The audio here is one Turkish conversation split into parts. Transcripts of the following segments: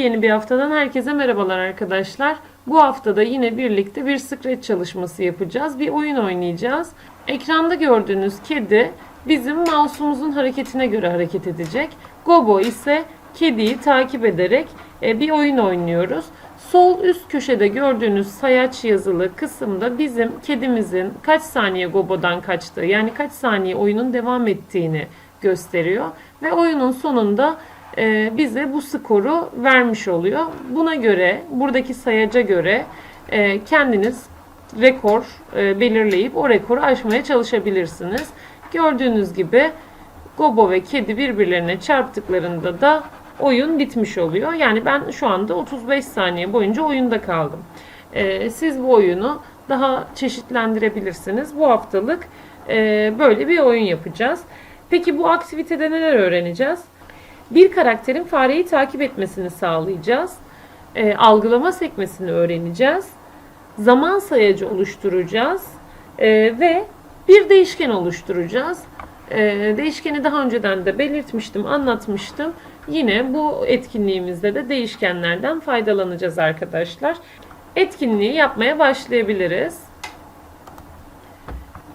Yepyeni bir haftadan herkese merhabalar arkadaşlar. Bu haftada yine birlikte bir Scratch çalışması yapacağız. Bir oyun oynayacağız. Ekranda gördüğünüz kedi bizim mouse'umuzun hareketine göre hareket edecek. Gobo ise kediyi takip ederek e, bir oyun oynuyoruz. Sol üst köşede gördüğünüz sayaç yazılı kısımda bizim kedimizin kaç saniye Gobo'dan kaçtığı yani kaç saniye oyunun devam ettiğini gösteriyor. Ve oyunun sonunda e, bize bu skoru vermiş oluyor. Buna göre, buradaki sayaca göre e, kendiniz rekor e, belirleyip o rekoru aşmaya çalışabilirsiniz. Gördüğünüz gibi Gobo ve kedi birbirlerine çarptıklarında da oyun bitmiş oluyor. Yani ben şu anda 35 saniye boyunca oyunda kaldım. E, siz bu oyunu daha çeşitlendirebilirsiniz. Bu haftalık e, böyle bir oyun yapacağız. Peki bu aktivitede neler öğreneceğiz? Bir karakterin fareyi takip etmesini sağlayacağız. E, algılama sekmesini öğreneceğiz. Zaman sayacı oluşturacağız. E, ve bir değişken oluşturacağız. E, değişkeni daha önceden de belirtmiştim, anlatmıştım. Yine bu etkinliğimizde de değişkenlerden faydalanacağız arkadaşlar. Etkinliği yapmaya başlayabiliriz.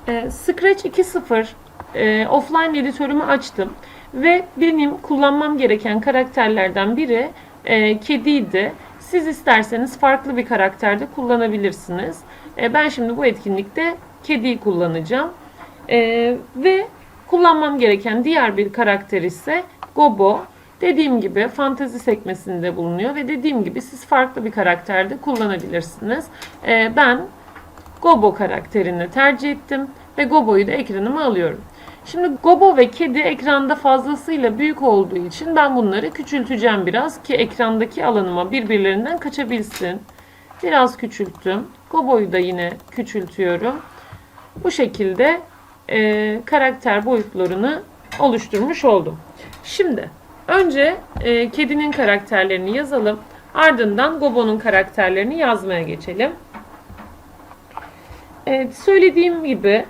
E, Scratch 2.0 e, offline editörümü açtım ve benim kullanmam gereken karakterlerden biri e, kediydi. Siz isterseniz farklı bir karakterde kullanabilirsiniz. E, ben şimdi bu etkinlikte kediyi kullanacağım. E, ve kullanmam gereken diğer bir karakter ise Gobo. Dediğim gibi fantezi sekmesinde bulunuyor ve dediğim gibi siz farklı bir karakterde kullanabilirsiniz. E, ben Gobo karakterini tercih ettim ve Gobo'yu da ekranıma alıyorum. Şimdi Gobo ve kedi ekranda fazlasıyla büyük olduğu için ben bunları küçülteceğim biraz ki ekrandaki alanıma birbirlerinden kaçabilsin. Biraz küçülttüm. Gobo'yu da yine küçültüyorum. Bu şekilde e, karakter boyutlarını oluşturmuş oldum. Şimdi önce e, kedinin karakterlerini yazalım. Ardından Gobo'nun karakterlerini yazmaya geçelim. Evet, söylediğim gibi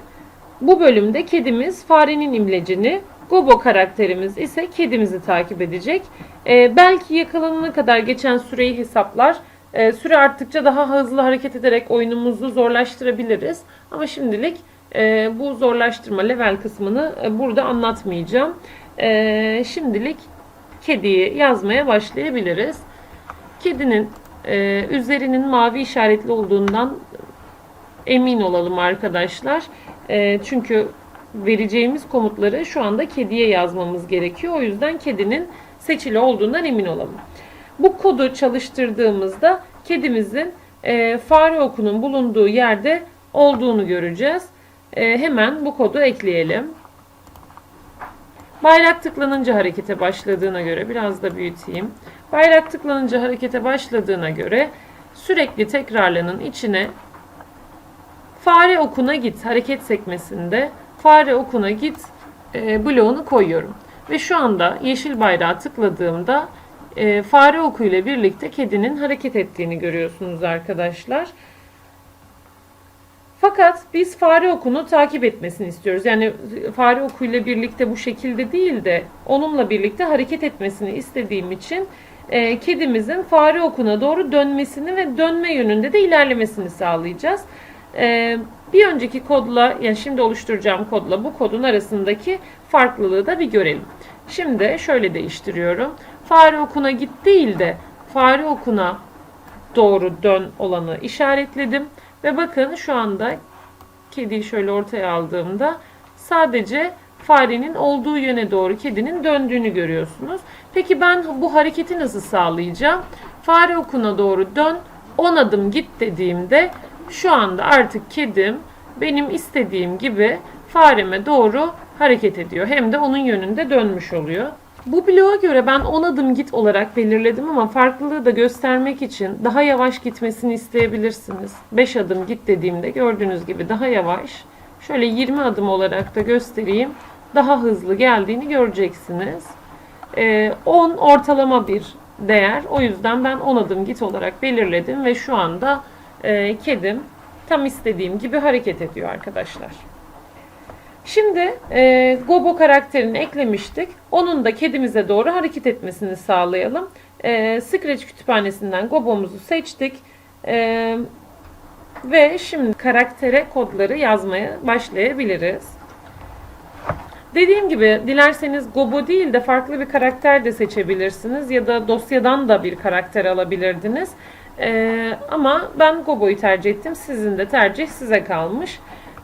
bu bölümde kedimiz farenin imlecini, Gobo karakterimiz ise kedimizi takip edecek. Ee, belki yakalanana kadar geçen süreyi hesaplar. Ee, süre arttıkça daha hızlı hareket ederek oyunumuzu zorlaştırabiliriz. Ama şimdilik e, bu zorlaştırma level kısmını e, burada anlatmayacağım. E, şimdilik kediyi yazmaya başlayabiliriz. Kedinin e, üzerinin mavi işaretli olduğundan emin olalım arkadaşlar. E, çünkü vereceğimiz komutları şu anda kediye yazmamız gerekiyor. O yüzden kedinin seçili olduğundan emin olalım. Bu kodu çalıştırdığımızda kedimizin e, fare okunun bulunduğu yerde olduğunu göreceğiz. E, hemen bu kodu ekleyelim. Bayrak tıklanınca harekete başladığına göre biraz da büyüteyim. Bayrak tıklanınca harekete başladığına göre sürekli tekrarlanın içine Fare okuna git hareket sekmesinde fare okuna git e, bloğunu koyuyorum. Ve şu anda yeşil bayrağı tıkladığımda e, fare oku ile birlikte kedinin hareket ettiğini görüyorsunuz arkadaşlar. Fakat biz fare okunu takip etmesini istiyoruz. Yani fare oku ile birlikte bu şekilde değil de onunla birlikte hareket etmesini istediğim için e, kedimizin fare okuna doğru dönmesini ve dönme yönünde de ilerlemesini sağlayacağız. Ee, bir önceki kodla yani şimdi oluşturacağım kodla bu kodun arasındaki farklılığı da bir görelim. Şimdi şöyle değiştiriyorum. Fare okuna git değil de fare okuna doğru dön olanı işaretledim. Ve bakın şu anda kediyi şöyle ortaya aldığımda sadece farenin olduğu yöne doğru kedinin döndüğünü görüyorsunuz. Peki ben bu hareketi nasıl sağlayacağım? Fare okuna doğru dön, 10 adım git dediğimde şu anda artık kedim benim istediğim gibi fareme doğru hareket ediyor. Hem de onun yönünde dönmüş oluyor. Bu bloğa göre ben 10 adım git olarak belirledim ama farklılığı da göstermek için daha yavaş gitmesini isteyebilirsiniz. 5 adım git dediğimde gördüğünüz gibi daha yavaş. Şöyle 20 adım olarak da göstereyim. Daha hızlı geldiğini göreceksiniz. 10 ee, ortalama bir değer. O yüzden ben 10 adım git olarak belirledim ve şu anda e, kedim tam istediğim gibi hareket ediyor arkadaşlar. Şimdi e, Gobo karakterini eklemiştik. Onun da kedimize doğru hareket etmesini sağlayalım. e, Scratch kütüphanesinden Gobo'muzu seçtik. E, ve şimdi karaktere kodları yazmaya başlayabiliriz. Dediğim gibi dilerseniz Gobo değil de farklı bir karakter de seçebilirsiniz ya da dosyadan da bir karakter alabilirdiniz. Ee, ama ben Gobo'yu tercih ettim. Sizin de tercih size kalmış.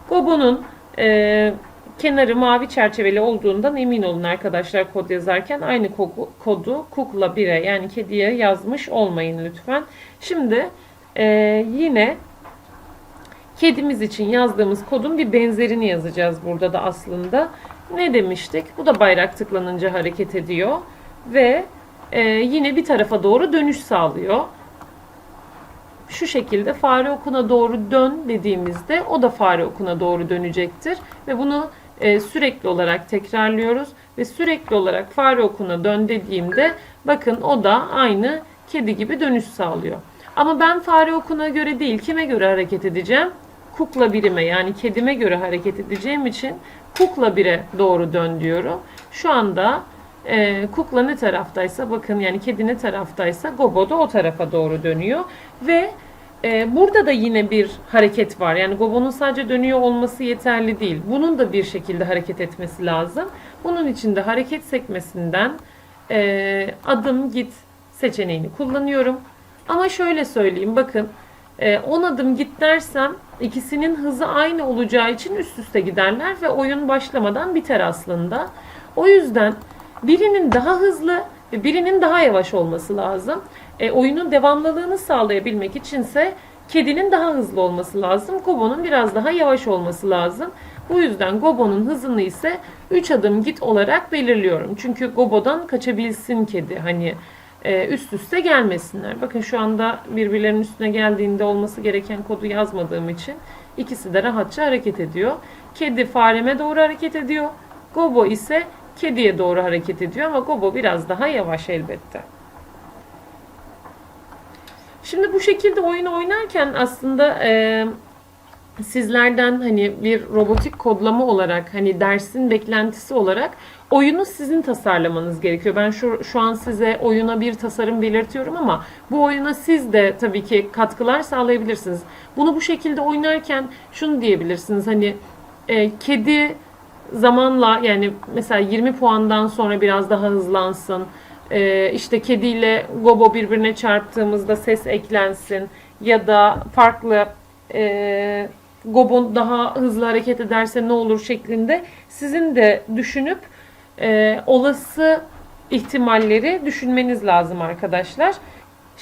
Gobo'nun e, kenarı mavi çerçeveli olduğundan emin olun arkadaşlar kod yazarken aynı kodu, kodu kukla 1'e yani kediye yazmış olmayın lütfen. Şimdi e, yine kedimiz için yazdığımız kodun bir benzerini yazacağız burada da aslında. Ne demiştik? Bu da bayrak tıklanınca hareket ediyor ve e, yine bir tarafa doğru dönüş sağlıyor. Şu şekilde fare okuna doğru dön dediğimizde o da fare okuna doğru dönecektir ve bunu e, sürekli olarak tekrarlıyoruz ve sürekli olarak fare okuna dön dediğimde bakın o da aynı kedi gibi dönüş sağlıyor. Ama ben fare okuna göre değil kime göre hareket edeceğim? Kukla birime yani kedime göre hareket edeceğim için kukla 1'e doğru dön diyorum. Şu anda e, kukla ne taraftaysa bakın yani kedi ne taraftaysa Gobo da o tarafa doğru dönüyor. Ve e, burada da yine bir hareket var. Yani Gobo'nun sadece dönüyor olması yeterli değil. Bunun da bir şekilde hareket etmesi lazım. Bunun için de hareket sekmesinden e, adım git seçeneğini kullanıyorum. Ama şöyle söyleyeyim bakın 10 adım git dersem ikisinin hızı aynı olacağı için üst üste giderler ve oyun başlamadan biter aslında. O yüzden birinin daha hızlı ve birinin daha yavaş olması lazım. E, oyunun devamlılığını sağlayabilmek içinse kedinin daha hızlı olması lazım. Gobo'nun biraz daha yavaş olması lazım. Bu yüzden Gobo'nun hızını ise 3 adım git olarak belirliyorum. Çünkü Gobo'dan kaçabilsin kedi. Hani e, üst üste gelmesinler. Bakın şu anda birbirlerinin üstüne geldiğinde olması gereken kodu yazmadığım için ikisi de rahatça hareket ediyor. Kedi fareme doğru hareket ediyor. Gobo ise kediye doğru hareket ediyor ama Gobo biraz daha yavaş elbette. Şimdi bu şekilde oyunu oynarken aslında e, sizlerden hani bir robotik kodlama olarak hani dersin beklentisi olarak oyunu sizin tasarlamanız gerekiyor. Ben şu, şu an size oyuna bir tasarım belirtiyorum ama bu oyuna siz de tabii ki katkılar sağlayabilirsiniz. Bunu bu şekilde oynarken şunu diyebilirsiniz hani e, kedi zamanla yani mesela 20 puandan sonra biraz daha hızlansın. E, işte kediyle Gobo birbirine çarptığımızda ses eklensin ya da farklı e, Gobon daha hızlı hareket ederse ne olur şeklinde sizin de düşünüp e, olası ihtimalleri düşünmeniz lazım arkadaşlar.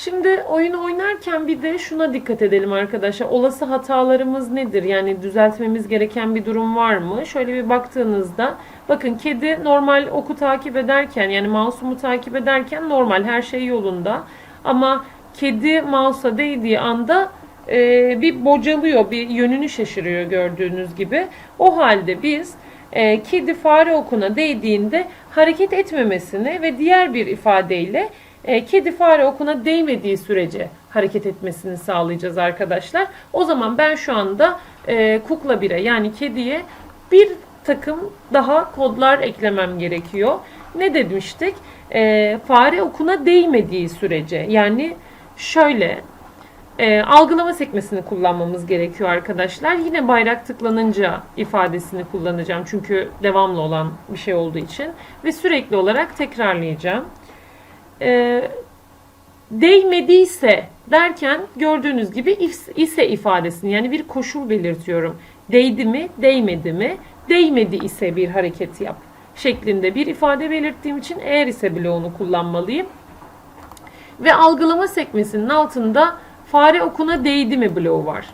Şimdi oyunu oynarken bir de şuna dikkat edelim arkadaşlar. Olası hatalarımız nedir? Yani düzeltmemiz gereken bir durum var mı? Şöyle bir baktığınızda bakın kedi normal oku takip ederken yani mouse'umu takip ederken normal her şey yolunda. Ama kedi mouse'a değdiği anda e, bir bocalıyor, bir yönünü şaşırıyor gördüğünüz gibi. O halde biz e, kedi fare okuna değdiğinde hareket etmemesini ve diğer bir ifadeyle e, kedi fare okuna değmediği sürece hareket etmesini sağlayacağız arkadaşlar. O zaman ben şu anda e, kukla 1'e yani kediye bir takım daha kodlar eklemem gerekiyor. Ne demiştik? E, fare okuna değmediği sürece yani şöyle algılama sekmesini kullanmamız gerekiyor arkadaşlar. Yine bayrak tıklanınca ifadesini kullanacağım. Çünkü devamlı olan bir şey olduğu için. Ve sürekli olarak tekrarlayacağım. E, değmediyse derken gördüğünüz gibi ise ifadesini yani bir koşul belirtiyorum. Değdi mi, değmedi mi? Değmedi ise bir hareket yap şeklinde bir ifade belirttiğim için eğer ise bloğunu kullanmalıyım. Ve algılama sekmesinin altında fare okuna değdi mi bloğu var.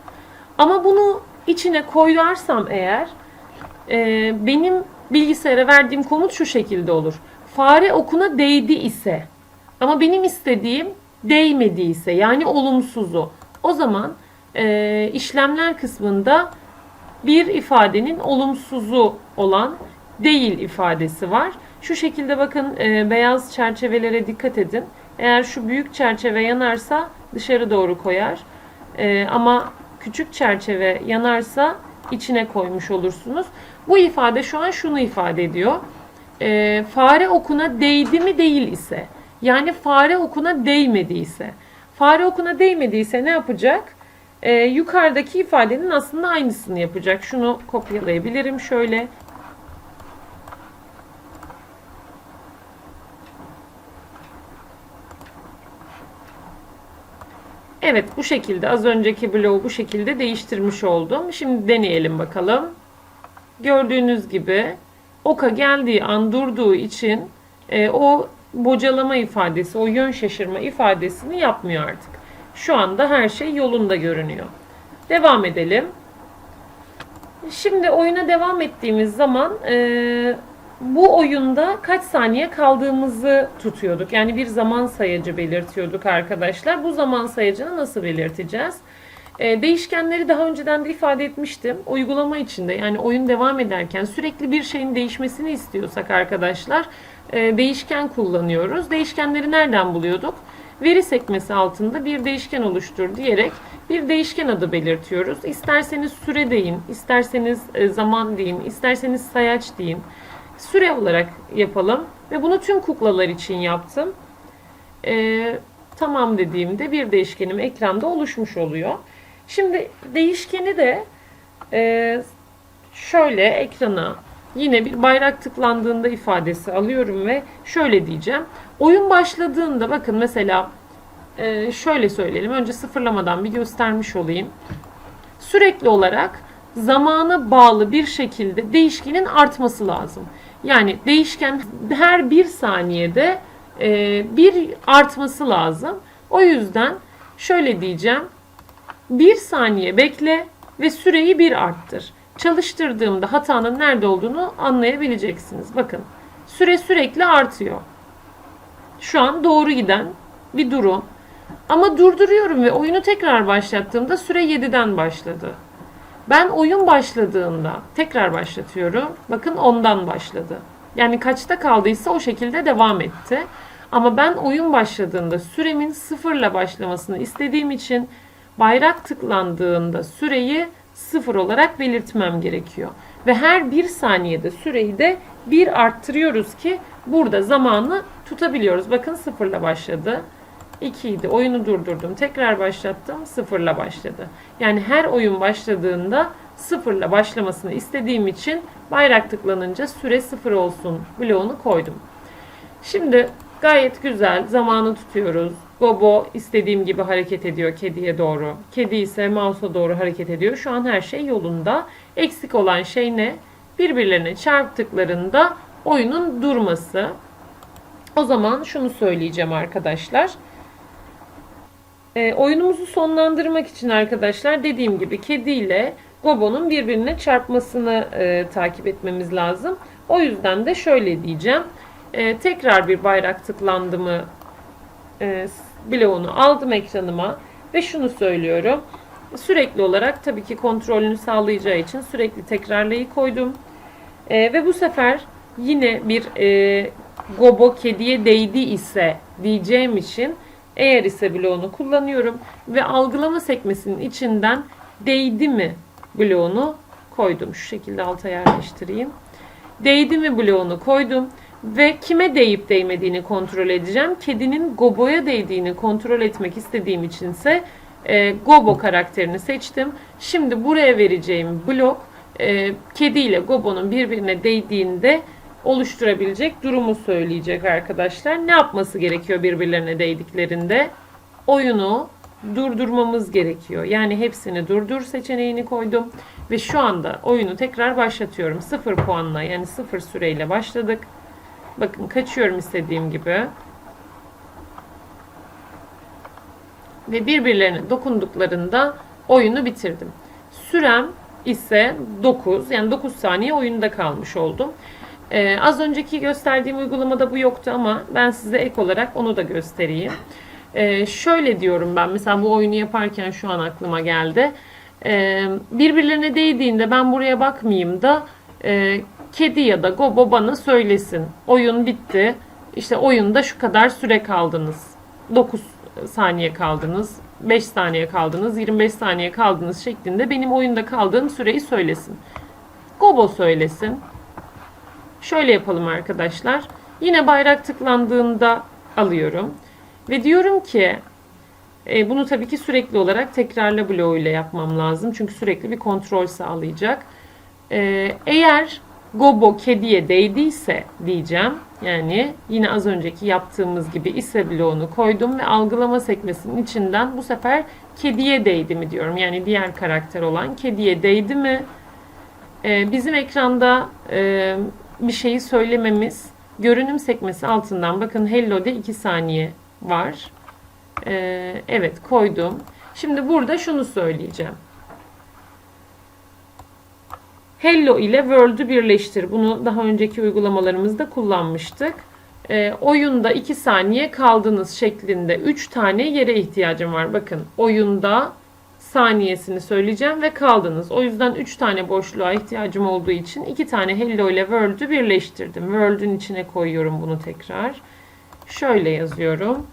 Ama bunu içine koyarsam eğer e, benim bilgisayara verdiğim komut şu şekilde olur. Fare okuna değdi ise ama benim istediğim değmediyse yani olumsuzu. O zaman e, işlemler kısmında bir ifadenin olumsuzu olan değil ifadesi var. Şu şekilde bakın e, beyaz çerçevelere dikkat edin. Eğer şu büyük çerçeve yanarsa dışarı doğru koyar. E, ama küçük çerçeve yanarsa içine koymuş olursunuz. Bu ifade şu an şunu ifade ediyor. E, fare okuna değdi mi değil ise Yani fare okuna değmediyse. Fare okuna değmediyse ne yapacak? Ee, yukarıdaki ifadenin aslında aynısını yapacak. Şunu kopyalayabilirim şöyle. Evet bu şekilde az önceki bloğu bu şekilde değiştirmiş oldum. Şimdi deneyelim bakalım. Gördüğünüz gibi oka geldiği an durduğu için e, o bocalama ifadesi, o yön şaşırma ifadesini yapmıyor artık. Şu anda her şey yolunda görünüyor. Devam edelim. Şimdi oyuna devam ettiğimiz zaman e, bu oyunda kaç saniye kaldığımızı tutuyorduk. Yani bir zaman sayacı belirtiyorduk arkadaşlar. Bu zaman sayacını nasıl belirteceğiz? E, değişkenleri daha önceden de ifade etmiştim. Uygulama içinde yani oyun devam ederken sürekli bir şeyin değişmesini istiyorsak arkadaşlar değişken kullanıyoruz. Değişkenleri nereden buluyorduk? Veri sekmesi altında bir değişken oluştur diyerek bir değişken adı belirtiyoruz. İsterseniz süre deyin, isterseniz e, zaman deyin, isterseniz sayaç deyin. Süre olarak yapalım ve bunu tüm kuklalar için yaptım. E, tamam dediğimde bir değişkenim ekranda oluşmuş oluyor. Şimdi değişkeni de e, şöyle ekrana yine bir bayrak tıklandığında ifadesi alıyorum ve şöyle diyeceğim. Oyun başladığında bakın mesela e, şöyle söyleyelim. Önce sıfırlamadan bir göstermiş olayım. Sürekli olarak zamana bağlı bir şekilde değişkenin artması lazım. Yani değişken her bir saniyede e, bir artması lazım. O yüzden şöyle diyeceğim. Bir saniye bekle ve süreyi bir arttır. Çalıştırdığımda hatanın nerede olduğunu anlayabileceksiniz. Bakın süre sürekli artıyor. Şu an doğru giden bir durum. Ama durduruyorum ve oyunu tekrar başlattığımda süre 7'den başladı. Ben oyun başladığında tekrar başlatıyorum. Bakın ondan başladı. Yani kaçta kaldıysa o şekilde devam etti. Ama ben oyun başladığında süremin sıfırla başlamasını istediğim için bayrak tıklandığında süreyi sıfır olarak belirtmem gerekiyor. Ve her bir saniyede süreyi de bir arttırıyoruz ki burada zamanı tutabiliyoruz. Bakın sıfırla başladı. 2 idi. Oyunu durdurdum. Tekrar başlattım. Sıfırla başladı. Yani her oyun başladığında sıfırla başlamasını istediğim için bayrak tıklanınca süre sıfır olsun bloğunu koydum. Şimdi gayet güzel zamanı tutuyoruz. Gobo istediğim gibi hareket ediyor kediye doğru. Kedi ise mouse'a doğru hareket ediyor. Şu an her şey yolunda. Eksik olan şey ne? Birbirlerine çarptıklarında oyunun durması. O zaman şunu söyleyeceğim arkadaşlar. E, oyunumuzu sonlandırmak için arkadaşlar dediğim gibi kedi ile Gobo'nun birbirine çarpmasını e, takip etmemiz lazım. O yüzden de şöyle diyeceğim. E, tekrar bir bayrak tıklandımı e, bloğunu aldım ekranıma ve şunu söylüyorum. Sürekli olarak tabii ki kontrolünü sağlayacağı için sürekli tekrarlayı koydum. E, ve bu sefer yine bir e, Gobo kediye değdi ise diyeceğim için eğer ise bloğunu kullanıyorum ve algılama sekmesinin içinden değdi mi bloğunu koydum. Şu şekilde alta yerleştireyim. Değdi mi bloğunu koydum ve kime değip değmediğini kontrol edeceğim. Kedinin Gobo'ya değdiğini kontrol etmek istediğim içinse e, Gobo karakterini seçtim. Şimdi buraya vereceğim blok e, kedi ile Gobo'nun birbirine değdiğinde oluşturabilecek durumu söyleyecek arkadaşlar. Ne yapması gerekiyor birbirlerine değdiklerinde? Oyunu durdurmamız gerekiyor. Yani hepsini durdur seçeneğini koydum. Ve şu anda oyunu tekrar başlatıyorum. 0 puanla yani 0 süreyle başladık. Bakın kaçıyorum istediğim gibi. Ve birbirlerine dokunduklarında oyunu bitirdim. Sürem ise 9. Yani 9 saniye oyunda kalmış oldum. Ee, az önceki gösterdiğim uygulamada bu yoktu ama ben size ek olarak onu da göstereyim. Ee, şöyle diyorum ben mesela bu oyunu yaparken şu an aklıma geldi. Ee, birbirlerine değdiğinde ben buraya bakmayayım da e, kedi ya da Gobo bana söylesin. Oyun bitti. İşte oyunda şu kadar süre kaldınız. 9 saniye kaldınız. 5 saniye kaldınız. 25 saniye kaldınız şeklinde benim oyunda kaldığım süreyi söylesin. Gobo söylesin. Şöyle yapalım arkadaşlar. Yine bayrak tıklandığında alıyorum. Ve diyorum ki e, bunu tabii ki sürekli olarak tekrarla bloğuyla yapmam lazım. Çünkü sürekli bir kontrol sağlayacak. E, eğer Gobo kediye değdiyse diyeceğim. Yani yine az önceki yaptığımız gibi ise bloğunu koydum ve algılama sekmesinin içinden bu sefer kediye değdi mi diyorum. Yani diğer karakter olan kediye değdi mi? Ee, bizim ekranda e, bir şeyi söylememiz görünüm sekmesi altından bakın hello'de 2 saniye var. Ee, evet koydum. Şimdi burada şunu söyleyeceğim. Hello ile World'ü birleştir. Bunu daha önceki uygulamalarımızda kullanmıştık. E, oyunda 2 saniye kaldınız şeklinde 3 tane yere ihtiyacım var. Bakın oyunda saniyesini söyleyeceğim ve kaldınız. O yüzden 3 tane boşluğa ihtiyacım olduğu için 2 tane Hello ile World'ü birleştirdim. World'ün içine koyuyorum bunu tekrar. Şöyle yazıyorum.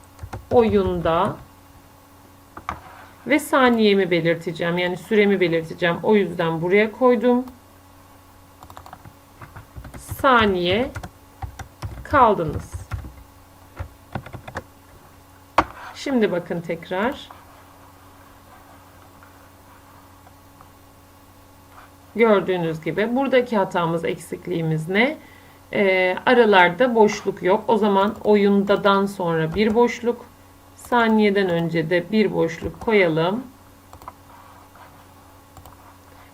Oyunda ve saniyemi belirteceğim. Yani süremi belirteceğim. O yüzden buraya koydum saniye kaldınız. Şimdi bakın tekrar. Gördüğünüz gibi buradaki hatamız eksikliğimiz ne? Ee, aralarda boşluk yok. O zaman oyundadan sonra bir boşluk, saniyeden önce de bir boşluk koyalım.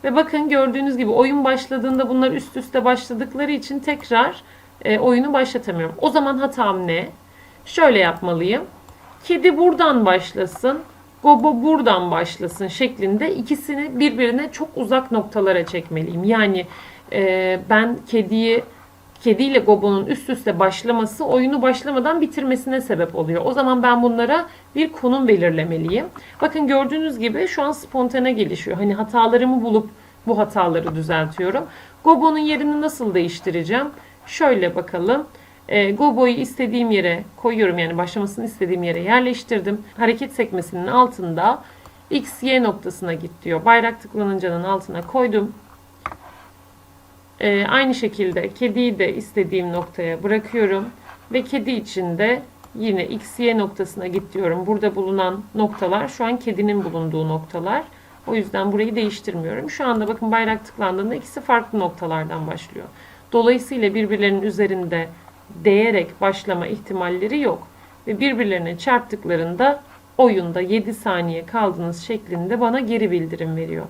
Ve bakın gördüğünüz gibi oyun başladığında bunlar üst üste başladıkları için tekrar e, oyunu başlatamıyorum. O zaman hatam ne? Şöyle yapmalıyım. Kedi buradan başlasın, Gobo buradan başlasın şeklinde ikisini birbirine çok uzak noktalara çekmeliyim. Yani e, ben kediyi kediyle Gobo'nun üst üste başlaması oyunu başlamadan bitirmesine sebep oluyor. O zaman ben bunlara bir konum belirlemeliyim. Bakın gördüğünüz gibi şu an spontane gelişiyor. Hani hatalarımı bulup bu hataları düzeltiyorum. Gobo'nun yerini nasıl değiştireceğim? Şöyle bakalım. E, Gobo'yu istediğim yere koyuyorum. Yani başlamasını istediğim yere yerleştirdim. Hareket sekmesinin altında X, Y noktasına git diyor. Bayrak tıklanınca'nın altına koydum. E, aynı şekilde kediyi de istediğim noktaya bırakıyorum. Ve kedi için de yine X, Y noktasına git diyorum. Burada bulunan noktalar şu an kedinin bulunduğu noktalar. O yüzden burayı değiştirmiyorum. Şu anda bakın bayrak tıklandığında ikisi farklı noktalardan başlıyor. Dolayısıyla birbirlerinin üzerinde değerek başlama ihtimalleri yok. Ve birbirlerine çarptıklarında oyunda 7 saniye kaldınız şeklinde bana geri bildirim veriyor.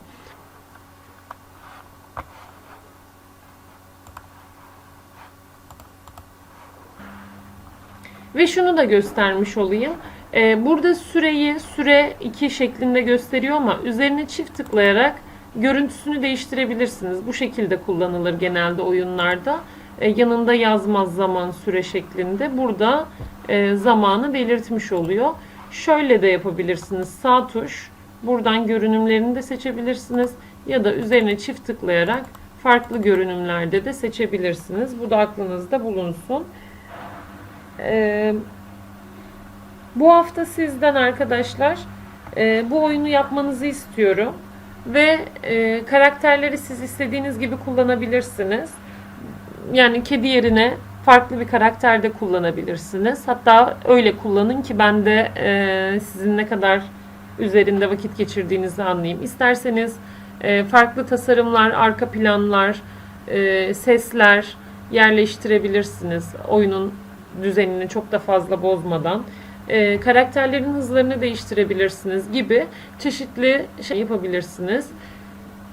Ve şunu da göstermiş olayım. Ee, burada süreyi süre 2 şeklinde gösteriyor ama üzerine çift tıklayarak görüntüsünü değiştirebilirsiniz. Bu şekilde kullanılır genelde oyunlarda. Ee, yanında yazmaz zaman süre şeklinde. Burada e, zamanı belirtmiş oluyor. Şöyle de yapabilirsiniz. Sağ tuş buradan görünümlerini de seçebilirsiniz. Ya da üzerine çift tıklayarak farklı görünümlerde de seçebilirsiniz. Bu da aklınızda bulunsun. Bu hafta sizden arkadaşlar e, bu oyunu yapmanızı istiyorum. Ve e, karakterleri siz istediğiniz gibi kullanabilirsiniz. Yani kedi yerine farklı bir karakter de kullanabilirsiniz. Hatta öyle kullanın ki ben de e, sizin ne kadar üzerinde vakit geçirdiğinizi anlayayım. İsterseniz e, farklı tasarımlar, arka planlar, e, sesler yerleştirebilirsiniz. Oyunun düzenini çok da fazla bozmadan e, karakterlerin hızlarını değiştirebilirsiniz gibi çeşitli şey yapabilirsiniz.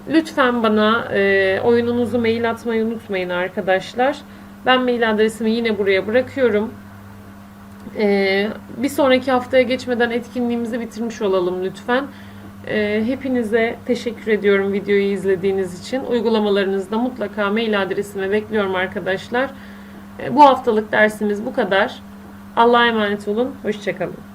Lütfen bana e, oyununuzu mail atmayı unutmayın arkadaşlar. Ben mail adresimi yine buraya bırakıyorum. E, bir sonraki haftaya geçmeden etkinliğimizi bitirmiş olalım lütfen. E, hepinize teşekkür ediyorum videoyu izlediğiniz için. Uygulamalarınızda mutlaka mail adresime bekliyorum arkadaşlar. E, bu haftalık dersimiz bu kadar. Allah'a emanet olun. Hoşçakalın.